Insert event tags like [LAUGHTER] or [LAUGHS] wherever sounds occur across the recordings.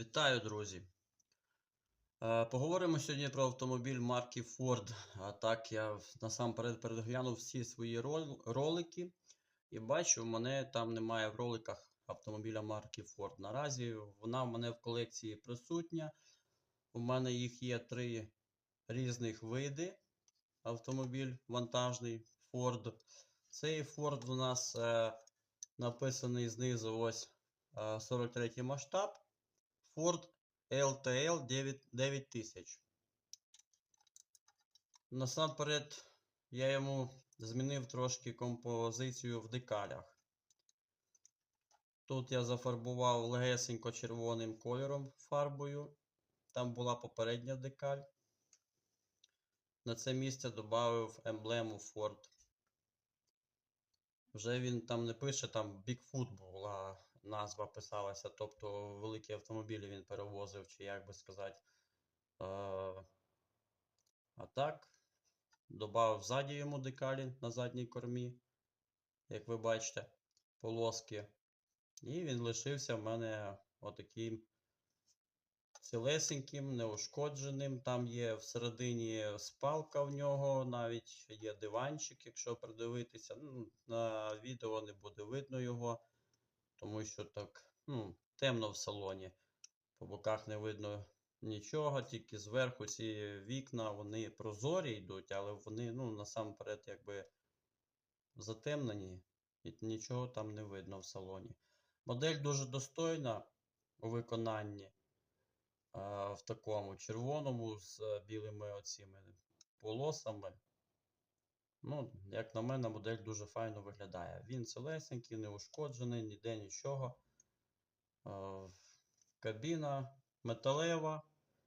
Вітаю, друзі! Е, Поговоримо сьогодні про автомобіль марки Ford. А так, я насамперед переглянув всі свої ролики і бачу, в мене там немає в роликах автомобіля марки Ford. Наразі вона в мене в колекції присутня. У мене їх є три різних види. Автомобіль вантажний Ford. Цей Ford у нас е, написаний знизу ось е, 43 масштаб. Ford LTL 9000. Насамперед, я йому змінив трошки композицію в декалях. Тут я зафарбував легесенько червоним кольором фарбою. Там була попередня декаль. На це місце додав емблему Ford. Вже він там не пише, там Bigfoot була назва писалася, тобто великі автомобілі він перевозив, чи як би сказати. А так, додав ззаді йому декалі на задній кормі, як ви бачите, полоски. І він лишився в мене отаким цілесеньким, неушкодженим. Там є всередині спалка в нього, навіть є диванчик, якщо придивитися. Ну, на відео не буде видно його, тому що так ну, темно в салоні. По боках не видно нічого, тільки зверху ці вікна вони прозорі йдуть, але вони ну, насамперед якби затемнені, і нічого там не видно в салоні. Модель дуже достойна у виконанні а, в такому червоному з е, білими оціми полосами. Ну, як на мене, модель дуже файно виглядає. Він целесенький, не ушкоджений, ніде нічого. Е, Кабіна металева.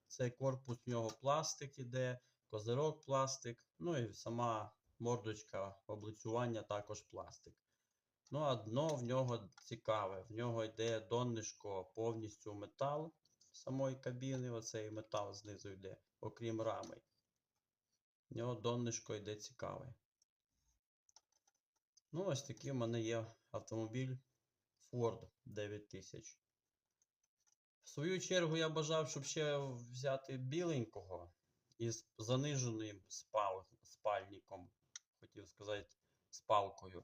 Цей корпус в нього пластик іде, козирок пластик. Ну і сама мордочка облицювання також пластик. Ну, а дно в нього цікаве. В нього йде донишко повністю метал самої кабіни. Оцей метал знизу йде, окрім рами. В нього донишко йде цікаве. Ну, ось такий в мене є автомобіль Ford 9000. В свою чергу я бажав, щоб ще взяти біленького із заниженим спал, спальником. Хотів сказати, спалкою.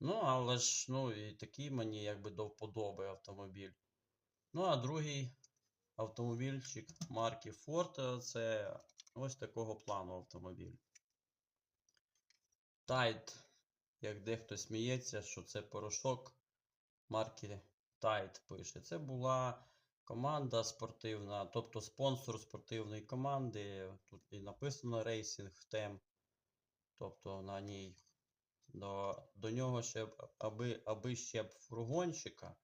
Ну, але ж, ну, і такий мені якби до вподоби автомобіль. Ну, а другий автомобільчик марки Ford це ось такого плану автомобіль. Tide, як дехто сміється, що це порошок марки Tide пише. Це була команда спортивна, тобто спонсор спортивної команди. Тут і написано Racing Team. Тобто на ній до, до нього ще аби, аби ще б фургончика.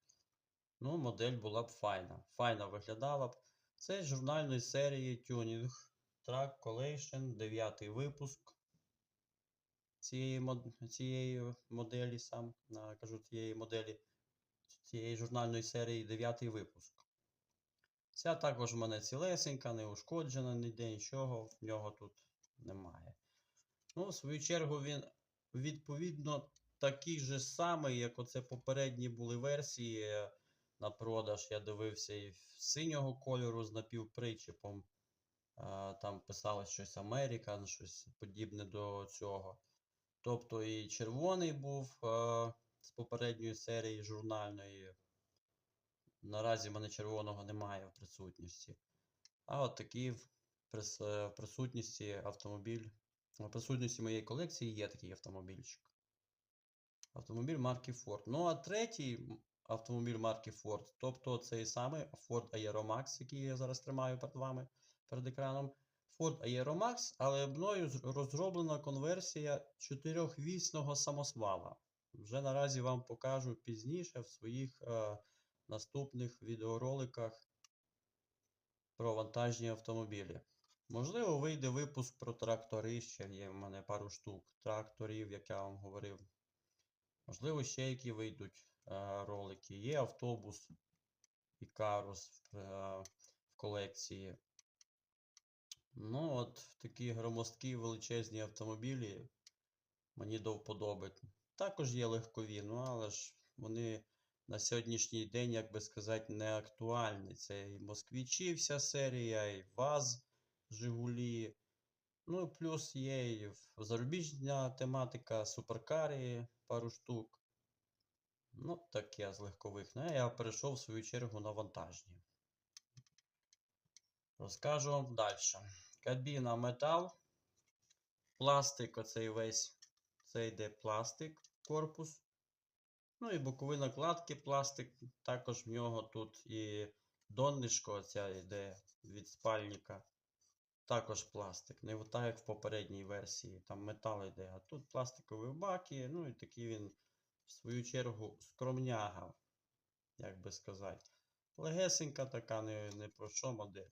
Ну, модель була б файна. Файно виглядала б. Це з журнальної серії Tuning Track Collection, 9 випуск цієї, цієї моделі сам, кажу, цієї моделі, цієї журнальної серії 9 випуск. Ця також в мене цілесенька, не ушкоджена, ніде нічого, в нього тут немає. Ну, в свою чергу, він відповідно такий же самий, як оце попередні були версії е, на продаж. Я дивився і синього кольору з напівпричепом. Там писалось щось American, щось подібне до цього. Тобто і червоний був е, з попередньої серії журнальної. Наразі в мене червоного немає в присутності. А от такий в е, присутності автомобіль. В присутності моєї колекції є такий автомобільчик. Автомобіль марки Ford. Ну, а третій автомобіль марки Ford, тобто цей самий Ford Aeromax, який я зараз тримаю перед вами перед екраном. Ford Aeromax, але мною розроблена конверсія чотирьохвісного самосвала. Вже наразі вам покажу пізніше в своїх е, наступних відеороликах про вантажні автомобілі. Можливо, вийде випуск про трактори. Ще є в мене пару штук тракторів, як я вам говорив. Можливо, ще які вийдуть е, ролики. Є автобус і карус е, в колекції. Ну, от такі громоздкі величезні автомобілі мені до вподоби. Також є легкові, ну але ж вони на сьогоднішній день, як би сказати, не актуальний. Це і Москвичі вся серія, і ВАЗ, Жигулі. Ну, плюс є і зарубіжна тематика, суперкарі, пару штук. Ну, таке з легкових. Ну, я перейшов в свою чергу на вантажні. Розкажу вам далі. Кабіна метал. Пластик, оцей весь. Це йде пластик, корпус. Ну і бокові накладки пластик. Також в нього тут і доннишко, оця йде від спальника. Також пластик. Не так, як в попередній версії. Там метал йде. А тут пластикові баки. Ну і такий він, в свою чергу, скромняга, як би сказати. Легесенька така, не, не про що модель.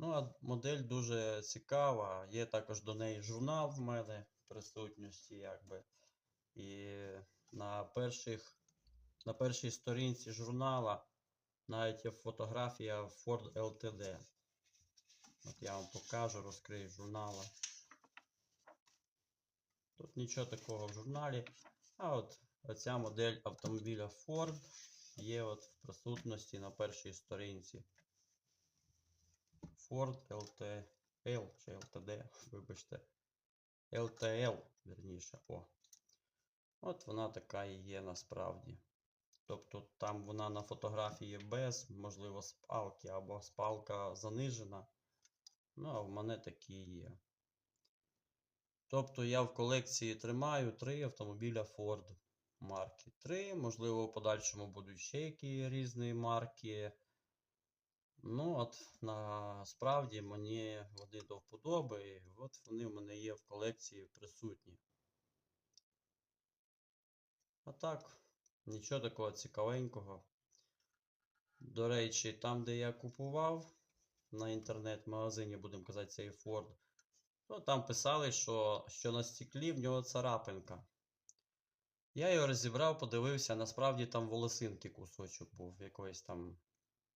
Ну, а модель дуже цікава. Є також до неї журнал в мене в присутності, якби. І на, перших, на першій сторінці журнала навіть є фотографія Ford LTD. От я вам покажу, розкрию журнала. Тут нічого такого в журналі. А от оця модель автомобіля Ford є от в присутності на першій сторінці. Ford LTL чи LTD, [LAUGHS] вибачте. LTL, верніше. О. От вона така і є насправді. Тобто там вона на фотографії без, можливо, спалки або спалка занижена. Ну, а в мене такі є. Тобто я в колекції тримаю три автомобіля Ford марки. Три, можливо, в подальшому будуть ще які різні марки. Ну, от насправді мені вони до вподоби, і от вони в мене є в колекції присутні. А так, нічого такого цікавенького. До речі, там, де я купував на інтернет-магазині, будемо казати, цей Ford, то там писали, що, що на стеклі в нього царапинка. Я його розібрав, подивився, насправді там волосинки кусочок був якоїсь там.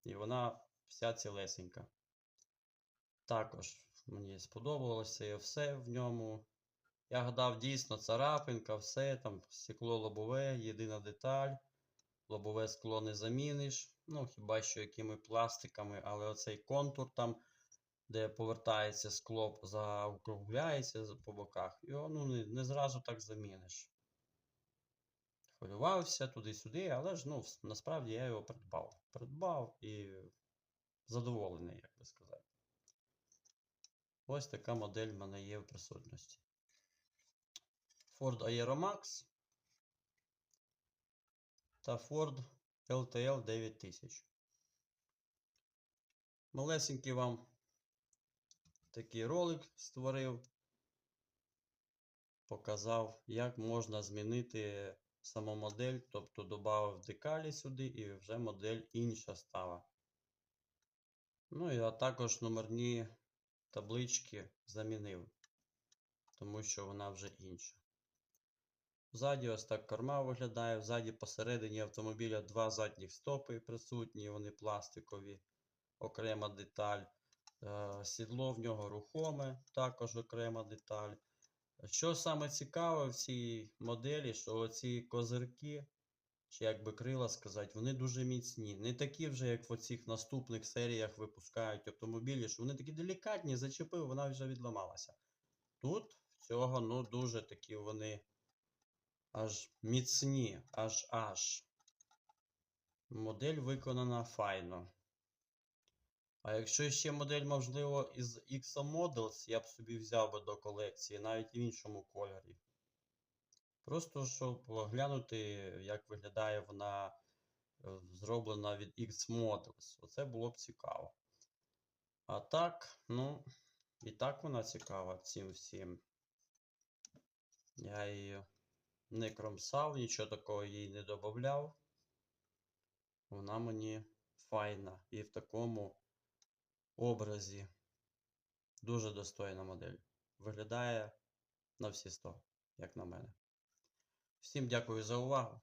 І вона вся цілесенька. Також мені сподобалося і все в ньому. Я гадав, дійсно царапинка, все там, стекло лобове, єдина деталь. Лобове скло не заміниш. Ну, хіба що якими пластиками, але оцей контур там, де повертається скло, заокругляється за- по боках, його ну, не, не зразу так заміниш. Хвилювався туди-сюди, але ж ну, насправді я його придбав. Придбав і задоволений, як би сказати. Ось така модель в мене є в присутності. Ford Aeromax та Ford LTL 9000. Малесенький вам такий ролик створив. Показав, як можна змінити саму модель, тобто додав декалі сюди і вже модель інша стала. Ну і а також номерні таблички замінив, тому що вона вже інша. Ззаді ось так корма виглядає. Ззаді посередині автомобіля два задніх стопи присутні, вони пластикові, окрема деталь. Е, Сідло в нього рухоме, також окрема деталь. Що саме цікаве в цій моделі, що оці козирки, чи як би крила сказати, вони дуже міцні. Не такі вже, як в оцих наступних серіях випускають автомобілі, що вони такі делікатні, зачепив, вона вже відламалася. Тут цього ну, дуже такі вони аж міцні, аж аж. Модель виконана файно. А якщо ще модель, можливо, із X Models, я б собі взяв би до колекції, навіть в іншому кольорі. Просто щоб глянути, як виглядає вона е, зроблена від X Models. Оце було б цікаво. А так, ну, і так вона цікава цим всім. Я її не кромсав, нічого такого їй не додавав. Вона мені файна. І в такому образі дуже достойна модель. Виглядає на всі 100, як на мене. Всім дякую за увагу.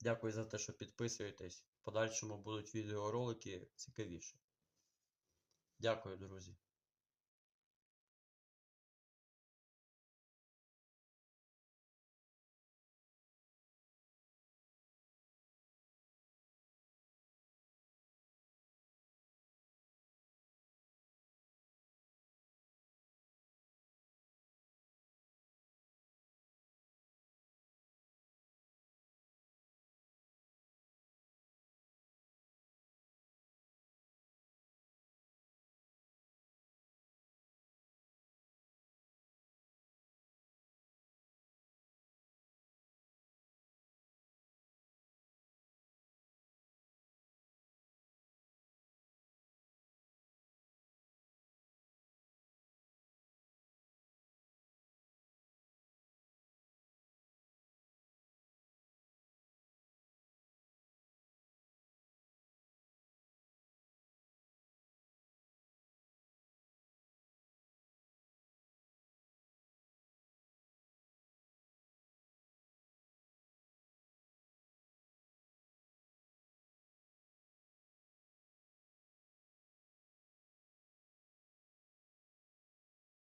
Дякую за те, що підписуєтесь. В подальшому будуть відеоролики цікавіші. Дякую, друзі.